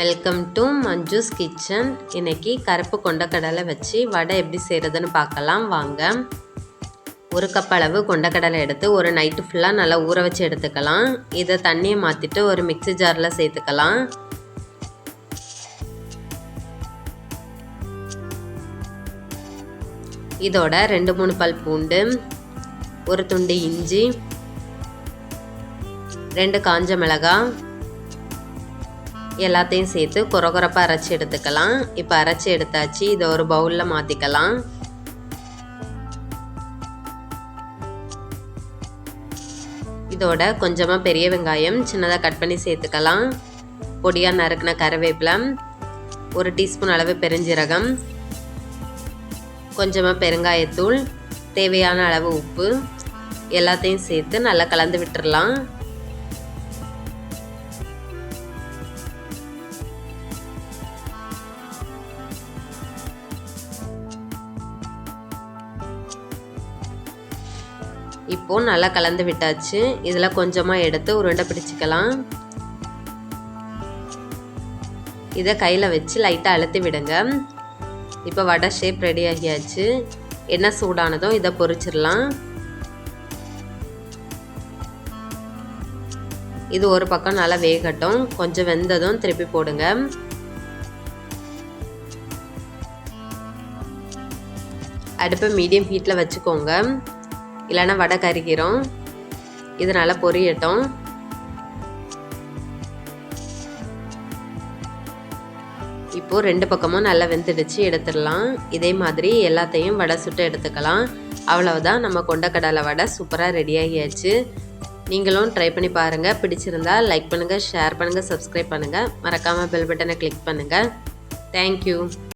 Welcome to Manju's kitchen இன்னைக்கு கருப்பு கொண்டக்கடலை வச்சு வடை எப்படி செய்கிறதுன்னு பார்க்கலாம். வாங்க. ஒரு கப் அளவு கொண்டக்கடலை எடுத்து ஒரு நைட்டு ஃபுல்லாக நல்லா ஊற வச்சு எடுத்துக்கலாம். இதை தண்ணியை மாற்றிட்டு ஒரு மிக்ஸி ஜாரில் சேர்த்துக்கலாம். இதோட ரெண்டு மூணு பல் பூண்டு ஒரு துண்டு இஞ்சி ரெண்டு காஞ்ச மிளகாய் எல்லாத்தையும் சேர்த்து குறகுறப்பாக அரைச்சி எடுத்துக்கலாம். இப்போ அரைச்சி எடுத்தாச்சு. இதை ஒரு பவுலில் மாற்றிக்கலாம் இதோட கொஞ்சமாக பெரிய வெங்காயம் சின்னதாக கட் பண்ணி சேர்த்துக்கலாம். பொடியாக நறுக்கின கருவேப்பிலை ஒரு டீஸ்பூன் அளவு பெருஞ்சீரகம் கொஞ்சமாக பெருங்காயத்தூள் தேவையான அளவு உப்பு எல்லாத்தையும் சேர்த்து நல்லா கலந்து விட்டுடலாம் இப்போது நல்லா கலந்து விட்டாச்சு. இதில் கொஞ்சமாக எடுத்து உருண்டை பிடிச்சிக்கலாம். இதை கையில் வச்சு லைட்டாக அழுத்தி விடுங்க. இப்போ வடை ஷேப் ரெடி ஆகியாச்சு. என்ன சூடானதும் இதை பொறிச்சிடலாம் இது ஒரு பக்கம் நல்லா வேகட்டும். கொஞ்சம் வெந்ததும் திருப்பி போடுங்க. அடுப்பை மீடியம் ஹீட்டில் வச்சுக்கோங்க. இல்லைன்னா வடை கருகிறோம். இது நல்லா பொரியட்டும். இப்போது ரெண்டு பக்கமும் நல்லா வெந்துடுச்சு எடுத்துடலாம். இதே மாதிரி எல்லாத்தையும் வடை சுட்டு எடுத்துக்கலாம். அவ்வளவுதான். நம்ம கொண்டக்கடலை வடை சூப்பராக ரெடி ஆகியாச்சு. நீங்களும் ட்ரை பண்ணி பாருங்கள் பிடிச்சிருந்தா லைக் பண்ணுங்கள் ஷேர் பண்ணுங்கள் சப்ஸ்கிரைப் பண்ணுங்கள் மறக்காமல் பெல் பட்டனை கிளிக் பண்ணுங்கள் தேங்க்யூ